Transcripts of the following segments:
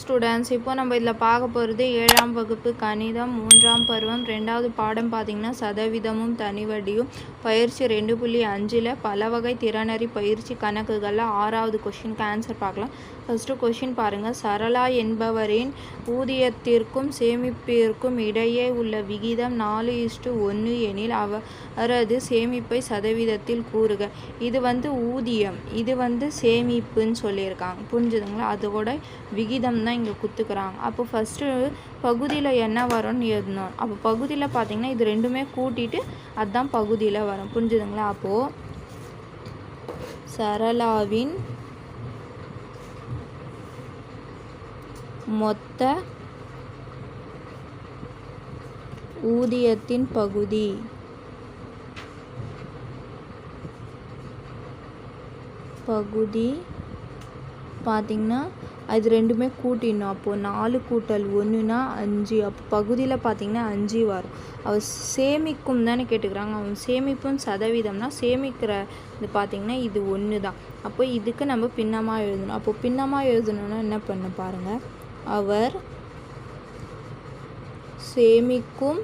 Students இப்போ நம்ம இதில் பார்க்க போகிறது ஏழாம் வகுப்பு கணிதம் மூன்றாம் பருவம் ரெண்டாவது பாடம் பார்த்திங்கன்னா சதவீதமும் தனிவடியும் பயிற்சி ரெண்டு புள்ளி அஞ்சில் பல வகை திறனறி பயிற்சி கணக்குகளில் ஆறாவது கொஷினுக்கு ஆன்சர் பார்க்கலாம். ஃபஸ்ட்டு கொஷின் பாருங்கள் சரளா என்பவரின் ஊதியத்திற்கும் சேமிப்பிற்கும் இடையே உள்ள விகிதம் நாலு இஸ்டு ஒன்று எனில் அவரது சேமிப்பை சதவீதத்தில் கூறுக. இது வந்து ஊதியம் இது வந்து சேமிப்புன்னு சொல்லியிருக்காங்க. புரிஞ்சுதுங்களா? அதோட விகிதம் தான் இங்கே குத்துக்கிறாங்க. அப்போ ஃபஸ்ட்டு பகுதியில் என்ன வரும்னு எழுதணும் அப்போ பகுதியில் பார்த்திங்கன்னா இது ரெண்டுமே கூட்டிட்டு அதுதான் பகுதியில் வரும். புரிஞ்சுதுங்களா? அப்போது சரளாவின் மொத்த ஊதியத்தின் பகுதி. பகுதி பார்த்திங்கன்னா அது ரெண்டுமே கூட்டிடணும் அப்போது நாலு கூட்டல் ஒன்றுனா அஞ்சு. அப்போ பகுதியில் பார்த்திங்கன்னா அஞ்சு வரும். அவள் சேமிக்கும் தானே கேட்டுக்கிறாங்க. அவன் சேமிப்பும் சதவீதம்னா சேமிக்கிற இது பார்த்திங்கன்னா இது ஒன்று தான் அப்போ இதுக்கு நம்ம பின்னமாக எழுதணும். அப்போ பின்னமாக எழுதணுன்னா என்ன பண்ண பாருங்கள் அவர் சேமிக்கும்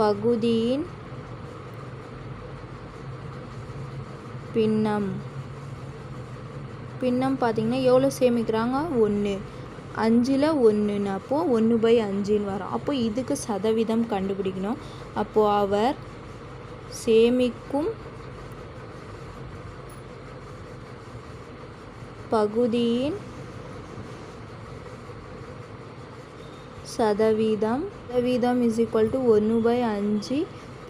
பகுதியின் பின்னம். பின்னம் பார்த்திங்கன்னா எவ்வளோ சேமிக்கிறாங்க? ஒன்று அஞ்சில் ஒன்றுன்னு அப்போது ஒன்று பை அஞ்சுன்னு வரும். அப்போ இதுக்கு சதவீதம் கண்டுபிடிக்கணும். அப்போது அவர் சேமிக்கும் பகுதியின் சதவீதம். சதவீதம் இஸ் ஈக்குவல் டு ஒன்று பை அஞ்சு.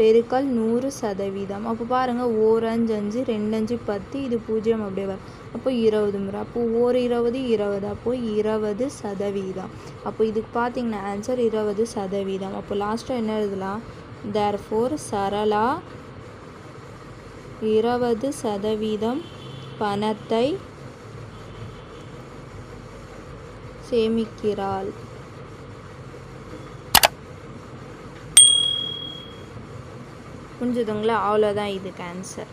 பெருக்கல் நூறு சதவீதம். அப்போ பாருங்கள் ஓர் அஞ்சு அஞ்சு ரெண்டு அஞ்சு பத்து இது பூஜ்ஜியம் அப்படியே வரும். அப்போ இருபது முறை. அப்போ ஓர் இருபது இருபது. அப்போ இருபது சதவீதம். அப்போ இதுக்கு பார்த்தீங்கன்னா ஆன்சர் இருபது சதவீதம். அப்போ லாஸ்ட்டாக என்ன எழுதலாம்? தேர் ஃபோர் சரளா இருபது சதவீதம் பணத்தை சேமிக்கிறாள். புரிஞ்சுதுங்களா? அவ்வளோதான் இதுக்கு ஆன்சர்